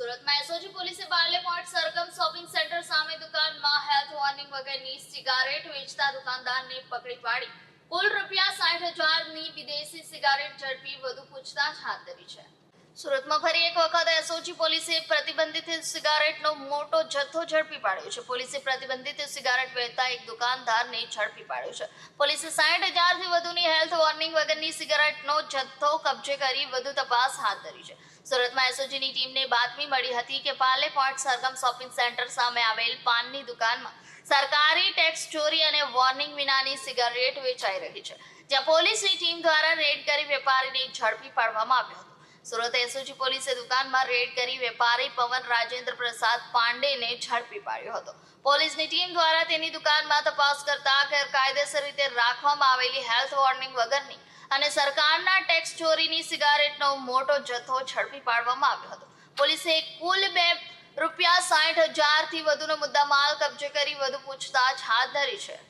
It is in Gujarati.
સુરતમાં એસઓજી પોલીસે Parle point Sargam shopping centre સામે દુકાનમાં હેલ્થ વોર્નિંગ વગરની સિગારેટ વેચતા દુકાનદારને પકડી પાડી. કુલ રૂપિયા સાઠ હજારની વિદેશી સિગારેટ ઝડપી વધુ પૂછતાછ હાથ ધરી છે. સુરતમાં ફરી એક વખત એસઓજી પોલીસે પ્રતિબંધિત સિગારેટનો મોટો જથ્થો ઝડપી પાડ્યો છે. પોલીસે પ્રતિબંધિત સિગારેટ વેચતા એક દુકાનદારને ઝડપી પાડ્યો છે. પોલીસે સાઠ હજારથી વધુની હેલ્થ વોર્નિંગ વગરની સિગારેટનો જથ્થો કબજે કરી વધુ તપાસ હાથ ધરી છે. સુરતમાં એસઓજીની ટીમને બાતમી મળી હતી કે Pale point Sargam shopping centre સામે આવેલ પાનની દુકાનમાં સરકારી ટેક્સ ચોરી અને વોર્નિંગ વિનાની સિગારેટ વેચાઈ રહી છે. જ્યાં પોલીસની ટીમ દ્વારા રેડ કરી વેપારીને ઝડપી પાડવામાં આવ્યો હતો. સુરત એસઓજી પોલીસે દુકાનમાં રેડ કરી વેપારી પવન રાજેન્દ્ર પ્રસાદ પાંડેને ઝડપી પાડ્યો હતો. પોલીસની ટીમ દ્વારા તેની દુકાનમાં તપાસ કરતા ગેરકાયદેસર રીતે રાખવામાં આવેલી હેલ્થ વોર્નિંગ વગરની અને સરકારના ટેક્સ ચોરીની સિગારેટનો મોટો જથ્થો ઝડપી પાડવામાં આવ્યો હતો. પોલીસે કુલ બે રૂપિયા સાઠ હજારથી વધુનો મુદ્દામાલ કબજે કરી વધુ પૂછતાછ હાથ ધરી છે.